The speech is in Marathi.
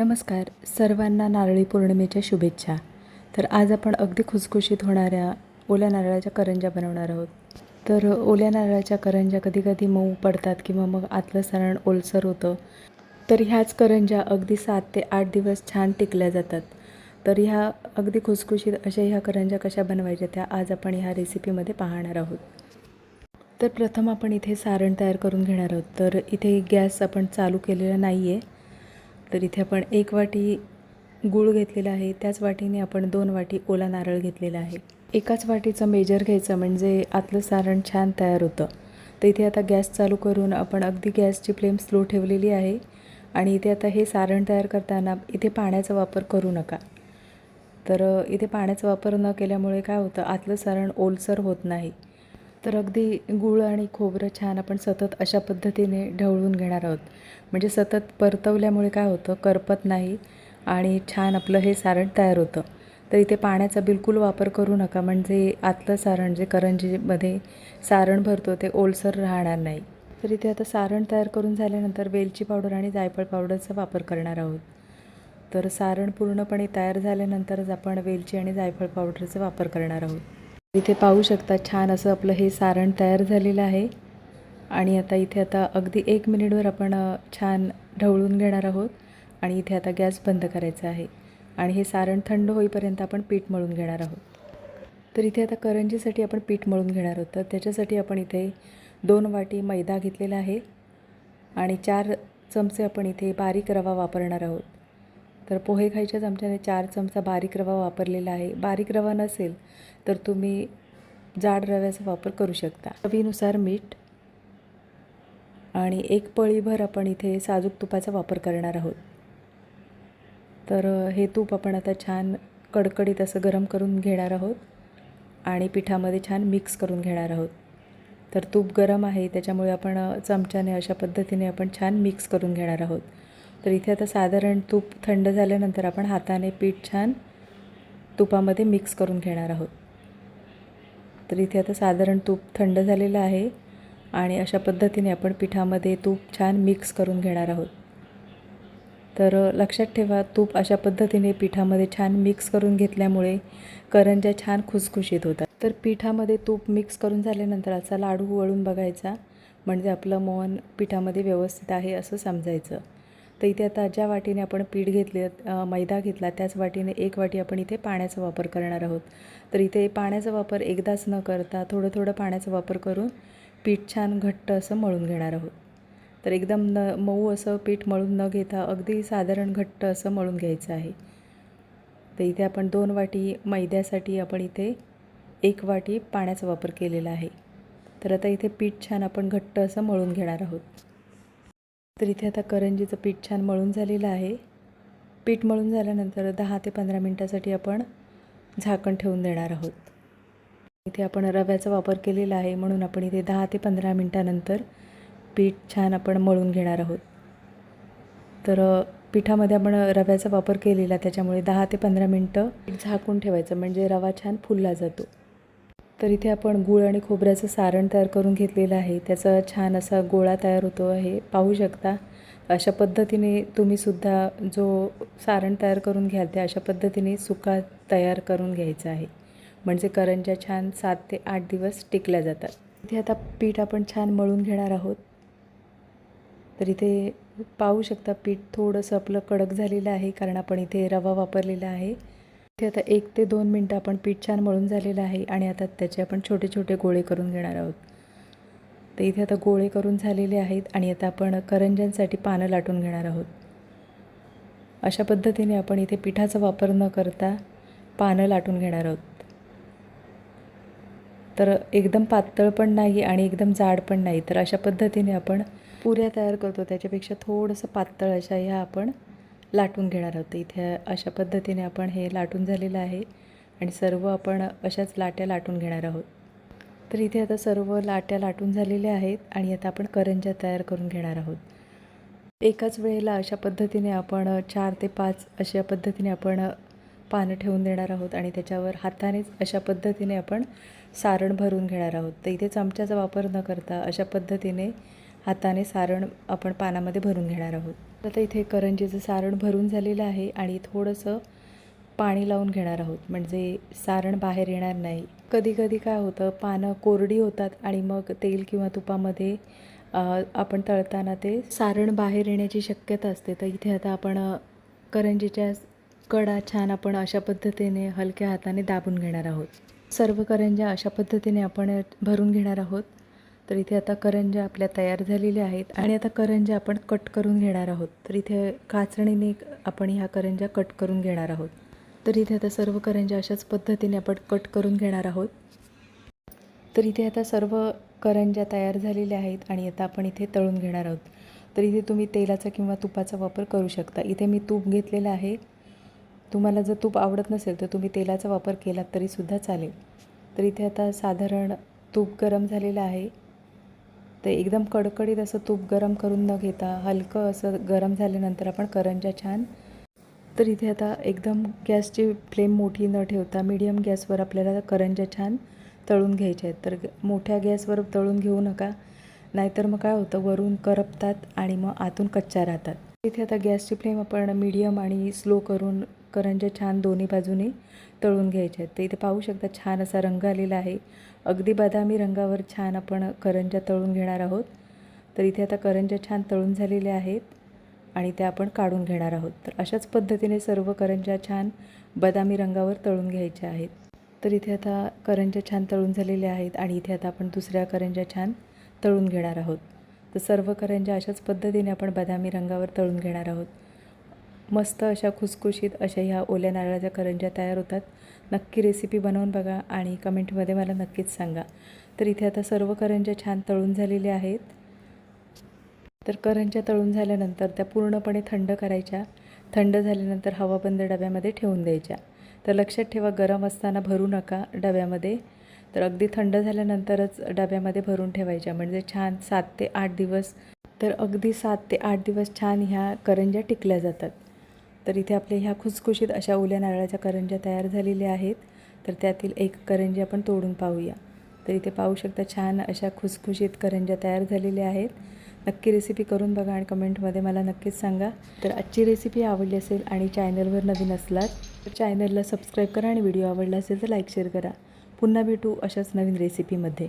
नमस्कार. सर्वांना नारळी पौर्णिमेच्या शुभेच्छा. तर आज आपण अगदी खुसखुशीत होणाऱ्या ओल्या नारळाच्या करंज्या बनवणार आहोत. तर ओल्या नारळाच्या करंज्या कधी कधी मऊ पडतात किंवा मग आतलं सारण ओलसर होतं. तर ह्याच करंज्या अगदी सात ते आठ दिवस छान टिकल्या जातात. तर ह्या अगदी खुसखुशीत अशा ह्या करंज्या कशा बनवायच्या त्या आज आपण ह्या रेसिपीमध्ये पाहणार आहोत. तर प्रथम आपण इथे सारण तयार करून घेणार आहोत. तर इथे गॅस आपण चालू केलेला नाही आहे तर इथे आपण एक वाटी गूळ घेतलेला आहे. त्याच वाटीने आपण दोन वाटी ओला नारळ घेतलेला आहे. एकाच वाटीचं मेजर घ्यायचं म्हणजे आतलं सारण छान तयार होतं. तर इथे आता गॅस चालू करून आपण अगदी गॅसची फ्लेम स्लो ठेवलेली आहे. आणि इथे आता हे सारण तयार करताना इथे पाण्याचा वापर करू नका. तर इथे पाण्याचा वापर न केल्यामुळे काय होतं? आतलं सारण ओलसर होत नाही. तर अगदी गूळ आणि खोबरं छान आपण सतत अशा पद्धतीने ढवळून घेणार आहोत. म्हणजे सतत परतवल्यामुळे काय होतं? करपत नाही आणि छान आपलं हे सारण तयार होतं. तर इथे पाण्याचा बिलकुल वापर करू नका. म्हणजे आतलं सारण जे करंजीमध्ये सारण भरतो ते ओलसर राहणार नाही. तर इथे आता सारण तयार करून झाल्यानंतर वेलची पावडर आणि जायफळ पावडरचा वापर करणार आहोत. तर सारण पूर्णपणे तयार झाल्यानंतरच आपण वेलची आणि जायफळ पावडरचा वापर करणार आहोत. इथे पाहू शकता छान असं आपलं हे सारण तयार झालेलं आहे. आणि आता इथे आता अगदी एक मिनिटवर आपण छान ढवळून घेणार आहोत. आणि इथे आता गॅस बंद करायचा आहे. आणि हे सारण थंड होईपर्यंत आपण पीठ मळून घेणार आहोत. तर इथे आता करंजीसाठी आपण पीठ मळून घेणार आहोत. तर त्याच्यासाठी आपण इथे दोन वाटी मैदा घेतलेला आहे. आणि चार चमचे आपण इथे बारीक रवा वापरणार आहोत. तर पोहे खायच्या चमच्याने चार चमचा बारीक रवा वापरलेला आहे. बारीक रवा नसेल तर तुम्ही जाड रव्याचा वापर करू शकता. चवीनुसार मीठ आणि एक पळीभर आपण इथे साजूक तुपाचा वापर करणार आहोत. तर हे तूप आपण आता छान कडकडीत असं गरम करून घेणार आहोत आणि पिठामध्ये छान मिक्स करून घेणार आहोत. तर तूप गरम आहे त्याच्यामुळे आपण चमच्याने अशा पद्धतीने आपण छान मिक्स करून घेणार आहोत. तर इथे आता साधारण तूप थंड झाल्यानंतर आपण हाताने पीठ छान तुपामध्ये मिक्स करून घेणार आहोत. तर इथे आता साधारण तूप थंड झालेलं आहे आणि अशा पद्धतीने आपण पिठामध्ये तूप छान मिक्स करून घेणार आहोत. तर लक्षात ठेवा तूप अशा पद्धतीने पिठामध्ये छान मिक्स करून घेतल्यामुळे करंज्या छान खुसखुशीत होतात. तर पिठामध्ये तूप मिक्स करून झाल्यानंतर असा लाडू वळून बघायचा म्हणजे आपलं मोहन पिठामध्ये व्यवस्थित आहे असं समजायचं. तर इथे आता ज्या वाटीने आपण पीठ घेतले मैदा घेतला त्याच वाटीने एक वाटी आपण इथे पाण्याचा वापर करणार आहोत. तर इथे पाण्याचा वापर एकदाच न करता थोडं थोडं पाण्याचा वापर करून पीठ छान घट्ट असं मळून घेणार आहोत. तर एकदम न मऊ असं पीठ मळून न घेता अगदी साधारण घट्ट असं मळून घ्यायचं आहे. तर इथे आपण दोन वाटी मैद्यासाठी आपण इथे एक वाटी पाण्याचा वापर केलेला आहे. तर आता इथे पीठ छान आपण घट्ट असं मळून घेणार आहोत. तर इथे आता करंजीचं पीठ छान मळून झालेलं आहे. पीठ मळून झाल्यानंतर दहा ते पंधरा मिनटासाठी आपण झाकण ठेवून देणार आहोत. इथे आपण रव्याचा वापर केलेला आहे म्हणून आपण इथे दहा ते पंधरा मिनटानंतर पीठ छान आपण मळून घेणार आहोत. तर पिठामध्ये आपण रव्याचा वापर केलेला त्याच्यामुळे दहा ते पंधरा मिनटं झाकून ठेवायचं म्हणजे रवा छान फुलला जातो. तर इथे आपण गूळ आणि खोबऱ्याचं सारण तयार करून घेतलेलं आहे. त्याचा छान असा गोळा तयार होतो आहे. पाहू शकता. अशा पद्धतीने तुम्हीसुद्धा जो सारण तयार करून घ्याल त्या अशा पद्धतीने सुका तयार करून घ्यायचा आहे. म्हणजे करंज्या छान सात ते आठ दिवस टिकल्या जातात. इथे आता पीठ आपण छान मळून घेणार आहोत. तर इथे पाहू शकता पीठ थोडंसं आपलं कडक झालेलं आहे कारण आपण इथे रवा वापरलेला आहे. इथे आता एक ते दोन मिनटं आपण पीठ छान मळून झालेलं आहे आणि आता त्याचे आपण छोटे छोटे गोळे करून घेणार आहोत. तर इथे आता गोळे करून झालेले आहेत आणि आता आपण करंज्यांसाठी पानं लाटून घेणार आहोत. अशा पद्धतीने आपण इथे पिठाचा वापर न करता पानं लाटून घेणार आहोत. तर एकदम पातळ पण नाही आणि एकदम जाड पण नाही. तर अशा पद्धतीने आपण पुऱ्या तयार करतो. त्याच्यापेक्षा थोडंसं पातळ अशा ह्या आपण लाटून घेणार आहोत. इथे अशा पद्धतीने आपण हे लाटून झालेलं आहे आणि सर्व आपण अशाच लाट्या लाटून घेणार आहोत. तर इथे आता सर्व लाट्या लाटून झालेल्या आहेत आणि आता आपण करंज्या तयार करून घेणार आहोत. एकाच वेळेला अशा पद्धतीने आपण चार ते पाच अशा पद्धतीने आपण पानं ठेवून देणार आहोत आणि त्याच्यावर हातानेच अशा पद्धतीने आपण सारण भरून घेणार आहोत. तर इथे चमच्याचा वापर न करता अशा पद्धतीने हाताने सारण आपण पानामध्ये भरून घेणार आहोत. आता इथे करंजीचं सारण भरून झालेलं आहे आणि थोडंसं पाणी लावून घेणार आहोत. म्हणजे सारण बाहेर येणार नाही. कधी कधी काय होतं पानं कोरडी होतात आणि मग तेल किंवा तुपामध्ये आपण तळताना ते सारण बाहेर येण्याची शक्यता असते. तर इथे आता आपण करंजीच्या कडा छान आपण अशा पद्धतीने हलक्या हाताने दाबून घेणार आहोत. सर्व करंज्या अशा पद्धतीने आपण भरून घेणार आहोत. तर इथे आता करंज्या आपल्या तयार झालेल्या आहेत. आणि आता करंज्या आपण कट करून घेणार आहोत. तर इथे काचणीने आपण ह्या करंज्या कट करून घेणार आहोत. तर इथे आता सर्व करंज्या अशाच पद्धतीने आपण कट करून घेणार आहोत. तर इथे आता सर्व करंज्या तयार झालेल्या आहेत आणि आता आपण इथे तळून घेणार आहोत. तर इथे तुम्ही तेलाचा किंवा तुपाचा वापर करू शकता. इथे मी तूप घेतलेलं आहे. तुम्हाला जर तूप आवडत नसेल तर तुम्ही तेलाचा वापर केलात तरीसुद्धा चालेल. तर इथे आता साधारण तूप गरम झालेलं आहे. ते एकदम कडकडीत असं तूप गरम करून न घेता हलकं असं गरम झाल्यानंतर आपण करंज्या छान. तर इथे आता एकदम गॅसची फ्लेम मोठी न ठेवता मीडियम गॅसवर आपल्याला करंजा छान तळून घ्यायच्या आहेत. तर ग- मोठ्या गॅसवर तळून घेऊ नका नाहीतर मग काय होतं वरून करपतात आणि मग आतून कच्च्या राहतात. इथे आता गॅसची फ्लेम आपण मीडियम आणि स्लो करून करंज्या छान दोन्ही बाजूने तळून घ्यायच्या आहेत. तर इथे पाहू शकता छान असा रंग आलेला आहे. अगदी बदामी रंगावर छान आपण करंज्या तळून घेणार आहोत. तर इथे आता करंज्या छान तळून झालेल्या आहेत आणि त्या आपण काढून घेणार आहोत. तर अशाच पद्धतीने सर्व करंज्या छान बदामी रंगावर तळून घ्यायच्या आहेत. तर इथे आता करंज्या छान तळून झालेल्या आहेत आणि इथे आता आपण दुसऱ्या करंज्या छान तळून घेणार आहोत. तर सर्व करंज्या अशाच पद्धतीने आपण बदामी रंगावर तळून घेणार आहोत. मस्त अशा खुसखुशीत अशा ह्या ओल्या नारळाच्या करंज्या तयार होतात. नक्की रेसिपी बनवून बघा आणि कमेंटमध्ये मला नक्कीच सांगा. तर इथे आता सर्व करंज्या छान तळून झालेल्या आहेत. तर करंज्या तळून झाल्यानंतर त्या पूर्णपणे थंड करायच्या. थंड झाल्यानंतर हवाबंद डब्यामध्ये ठेवून द्यायच्या. तर लक्षात ठेवा गरम असताना भरू नका डब्यामध्ये. तर अगदी थंड झाल्यानंतरच डब्यामध्ये भरून ठेवायच्या. म्हणजे छान सात ते आठ दिवस. तर अगदी सात ते आठ दिवस छान ह्या करंज्या टिकल्या जातात. तर इथे आपल्या ह्या खुसखुशीत अशा ओल्या नारळाच्या करंज्या तयार झालेल्या आहेत. तर त्यातील एक करंजी आपण तोडून पाहूया. तर इथे पाहू शकता छान अशा खुसखुशीत करंज्या तयार झालेल्या आहेत. नक्की रेसिपी करून बघा आणि कमेंटमध्ये मला नक्कीच सांगा. तर आजची रेसिपी आवडली असेल आणि चॅनलवर नवीन असलात तर चॅनलला सबस्क्राईब करा आणि व्हिडिओ आवडला असेल तर लाईक शेअर करा. पुन्हा भेटू अशाच नवीन रेसिपीमध्ये